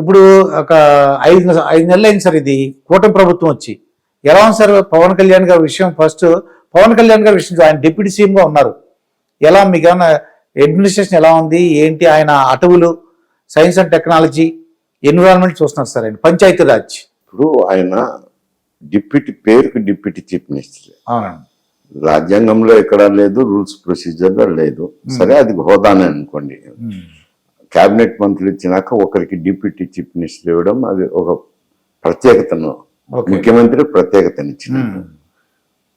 ఇప్పుడు ఒక ఐదు ఐదు నెలలు అయింది సార్ ఇది. కూటమి ప్రభుత్వం వచ్చి. ఎలా ఉంది సార్ పవన్ కళ్యాణ్ గారి విషయం? ఫస్ట్ పవన్ కళ్యాణ్ గారి విషయం ఆయన డిప్యూటీ సీఎం గా ఉన్నారు. ఎలా మీకు ఏమైనా అడ్మినిస్ట్రేషన్ ఎలా ఉంది? ఏంటి ఆయన అటవులు? సైన్స్ అండ్ టెక్నాలజీ ఎన్విరాన్మెంట్ చూస్తున్నారు సార్ ఆయన. పంచాయతీ రాజ్. ఇప్పుడు ఆయన డిప్యూటీ పేరుకు డిప్యూటీ చీఫ్ మినిస్టర్. అవునండి. రాజ్యాంగంలో ఎక్కడా లేదు రూల్స్ ప్రొసీజర్లో లేదు. సరే అది హోదానే అనుకోండి. ఉమ్. కేబినెట్ మంత్రులు ఇచ్చినాక ఒకరికి డిప్యూటీ చీఫ్ మినిస్టర్ ఇవ్వడం అది ఒక ప్రత్యేకతను ముఖ్యమంత్రి ప్రత్యేకతను ఇచ్చిన.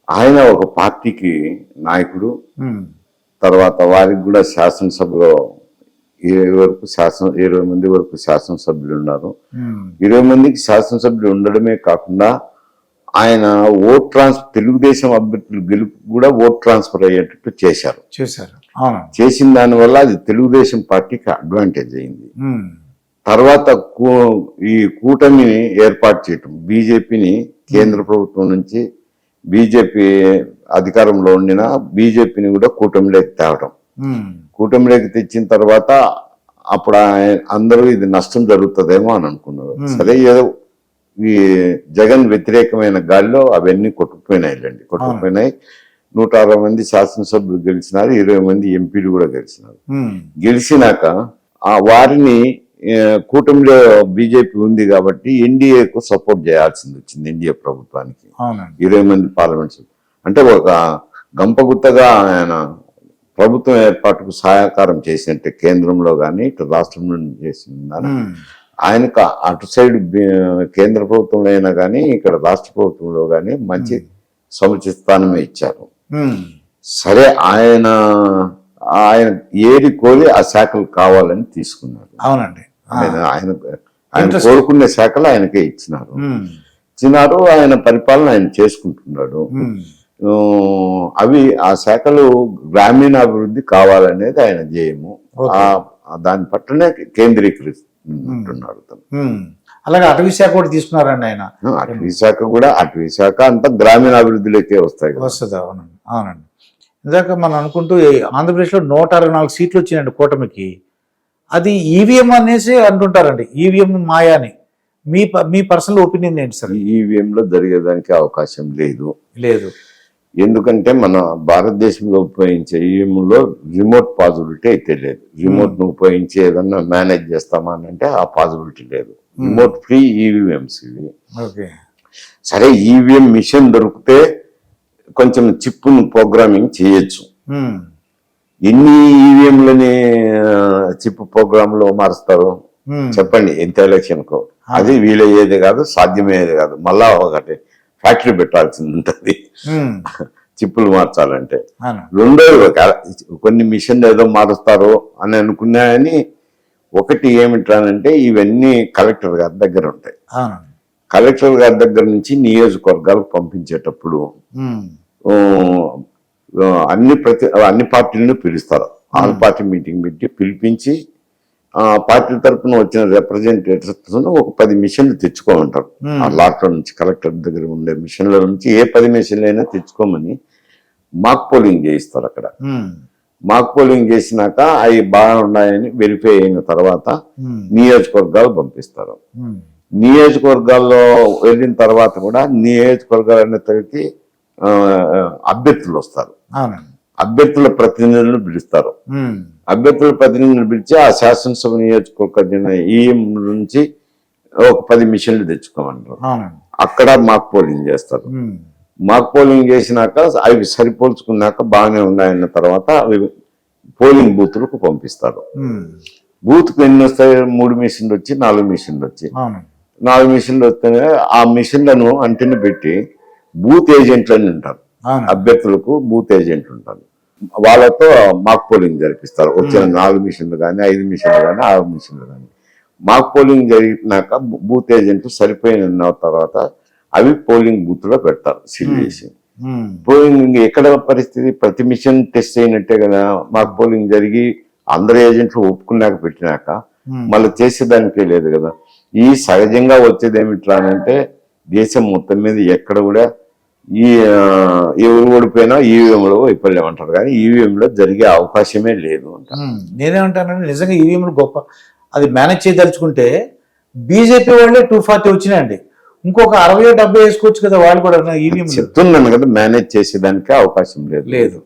ఆయన ఒక పార్టీకి నాయకుడు. తర్వాత వారికి కూడా శాసనసభలో ఇరవై వరకు శాసన ఇరవై మంది వరకు శాసనసభ్యులు ఉన్నారు. ఇరవై మందికి శాసనసభ్యులు ఉండడమే కాకుండా ఆయన ఓట్ ట్రాన్స్ తెలుగుదేశం అభ్యర్థులు గెలుపు కూడా ఓట్ ట్రాన్స్ఫర్ అయ్యేటట్టు చేశారు చూశారు చేసిన దానివల్ల అది తెలుగుదేశం పార్టీకి అడ్వాంటేజ్ అయింది. తర్వాత ఈ కూటమిని ఏర్పాటు చేయటం బీజేపీని కేంద్ర ప్రభుత్వం నుంచి బీజేపీ అధికారంలో ఉండిన బీజేపీని కూడా కూటమిలోకి తేవడం. కూటమిలోకి తెచ్చిన తర్వాత అప్పుడు అందరూ ఇది నష్టం జరుగుతుందేమో అని అనుకున్నారు. సరే ఏదో ఈ జగన్ వ్యతిరేకమైన గాలిలో అవన్నీ కొట్టుకుపోయినాయిలేండి. కొట్టుకుపోయినాయి. నూట అరవై మంది శాసనసభ్యులు గెలిచినారు ఇరవై మంది ఎంపీలు కూడా గెలిచినారు. గెలిచినాక ఆ వారిని కూటమిలో బీజేపీ ఉంది కాబట్టి ఎన్డీఏకు సపోర్ట్ చేయాల్సింది వచ్చింది ఎన్డీఏ ప్రభుత్వానికి ఇరవై మంది పార్లమెంట్. అంటే ఒక గంపగుత్తగా ఆయన ప్రభుత్వం ఏర్పాటుకు సహాయకారం చేసినట్టే కేంద్రంలో కానీ ఇటు రాష్ట్రంలో చేసిందని. ఆయనకు అటు సైడ్ కేంద్ర ప్రభుత్వంలో అయినా కానీ ఇక్కడ రాష్ట్ర ప్రభుత్వంలో కానీ మంచి సముచిత స్థానమే ఇచ్చారు. సరే ఆయన ఆయన ఏది కోరి ఆ శాఖలు కావాలని తీసుకున్నారు. అవునండి. ఆయన ఆయన. కోరుకునే శాఖలు ఆయనకే ఇచ్చినారు. ఇచ్చినారు ఆయన పరిపాలన ఆయన చేసుకుంటున్నాడు. అవి ఆ శాఖలు గ్రామీణాభివృద్ధి కావాలనేది ఆయన ధ్యేయము. దాని పట్లనే కేంద్రీకరిస్తున్నట్టున్నాడు తను ఉమ్. అలాగే అటవీ శాఖ కూడా తీసుకున్నారండి ఆయన. అటవీ శాఖ కూడా అటవీ శాఖ అంతా గ్రామీణాభివృద్ధిలోకే వస్తాయి. వస్తుంది అవునండి. అవునండి. ఇందాక మనం అనుకుంటూ ఆంధ్రప్రదేశ్లో నూట అరవై నాలుగు సీట్లు వచ్చినాయండి కూటమికి. అది ఈవీఎం అనేసి అంటుంటారండి. ఈవీఎం మాయా అని మీ మీ పర్సనల్ ఒపీనియన్ ఏంటి సార్? ఈ ఈవీఎం లో జరిగేదానికి అవకాశం లేదు. లేదు. ఎందుకంటే మన భారతదేశంలో ఉపయోగించే ఈవీఎం లో రిమోట్ పాజిబిలిటీ అయితే లేదు. రిమోట్ను ఉపయోగించి ఏదన్నా మేనేజ్ చేస్తామా అంటే ఆ పాజిబిలిటీ లేదు. రిమోట్ ఫ్రీ ఈవీఎంస్ ఇవి. ఓకే. సరే ఈవీఎం మిషన్ దొరికితే కొంచెం చిప్పును ప్రోగ్రామింగ్ చేయొచ్చు. ఎన్ని ఈవీఎంలని చిప్ ప్రోగ్రామ్లో మారుస్తారు. చెప్పండి ఎంత ఎలక్షన్కు అది వీలయ్యేది కాదు సాధ్యమయ్యేది కాదు. మళ్ళా ఒకటి ఫ్యాక్టరీ పెట్టాల్సింది ఉంటుంది. చిప్పులు మార్చాలంటే. రెండోది కొన్ని మిషన్లు ఏదో మారుస్తారు అని అనుకున్నాయని ఒకటి ఏమిటానంటే ఇవన్నీ కలెక్టర్ గారి దగ్గర ఉంటాయి. కలెక్టర్ గారి దగ్గర నుంచి నియోజకవర్గాలకు పంపించేటప్పుడు అన్ని ప్రతి అన్ని పార్టీలను పిలుస్తారు ఆల్ పార్టీ మీటింగ్ పెట్టి పిలిపించి ఆ పార్టీ తరఫున వచ్చిన రిప్రజెంటేటివ్స్ ఒక పది మిషన్లు తెచ్చుకోమంటారు. ఆ లాట్లో నుంచి కలెక్టర్ దగ్గర ఉండే మిషన్ల నుంచి ఏ పది మిషన్లు అయినా తెచ్చుకోమని మాక్ పోలింగ్ చేయిస్తారు అక్కడ. మాక్ పోలింగ్ చేసినాక అవి బాగా ఉన్నాయని వెరిఫై అయిన తర్వాత. నియోజకవర్గాలు పంపిస్తారు. నియోజకవర్గాల్లో వెళ్ళిన తర్వాత కూడా నియోజకవర్గాలన్నిటికి అభ్యర్థులు వస్తారు. అభ్యర్థుల ప్రతినిధులను పిలుస్తారు. అభ్యర్థుల ప్రతినిధులను పిలిచి ఆ శాసనసభ నియోజకవర్గ ఈఎం నుంచి ఒక పది మిషన్లు తెచ్చుకోమంటారు. అక్కడ మాక్ పోలింగ్ చేస్తారు. మాక్ పోలింగ్ చేసినాక అవి సరిపోల్చుకున్నాక బాగానే ఉన్నాయన్న తర్వాత అవి పోలింగ్ బూత్లకు పంపిస్తారు. బూత్కు ఎన్ని వస్తాయి? మూడు మిషన్లు వచ్చి నాలుగు మిషన్లు వచ్చి. నాలుగు మిషన్లు వస్తేనే ఆ మిషన్లను అంటిని పెట్టి బూత్ ఏజెంట్లు అని ఉంటారు అభ్యర్థులకు బూత్ ఏజెంట్ ఉంటారు. వాళ్ళతో మాక్ పోలింగ్ జరిపిస్తారు. వచ్చిన నాలుగు మిషన్లు కానీ ఐదు మిషన్లు కానీ ఆరు మిషన్లు కానీ మాక్ పోలింగ్ జరిగినాక బూత్ ఏజెంట్ సరిపోయిన తర్వాత అవి పోలింగ్ బూత్లో పెడతారు సీల్ చేసి. పోలింగ్ ఎక్కడ పరిస్థితి? ప్రతి మిషన్ టెస్ట్ అయినట్టే కదా. మాక్ పోలింగ్ జరిగి అందరు ఏజెంట్లు ఒప్పుకున్నాక పెట్టినాక. మళ్ళీ చేసేదానికే లేదు కదా. ఈ సహజంగా వచ్చేది ఏమిట్రా అంటే దేశం మొత్తం మీద ఎక్కడ కూడా ఈ ఎవరు ఓడిపోయినా ఈవీఎంలో వైఫల్యం అంటారు. కానీ ఈవీఎంలో జరిగే అవకాశమే లేదు. నేనేమంటానంటే నిజంగా ఈవీఎంలు గొప్ప. అది మేనేజ్ చేయదలుచుకుంటే బీజేపీ వాళ్ళే టూ ఫార్టీ వచ్చినాయండి. ఇంకొక అరవై డెబ్బై వేసుకోవచ్చు కదా వాళ్ళు కూడా ఈవీఎం చెప్తున్నాను కదా మేనేజ్ చేసేదానికి అవకాశం లేదు. లేదు.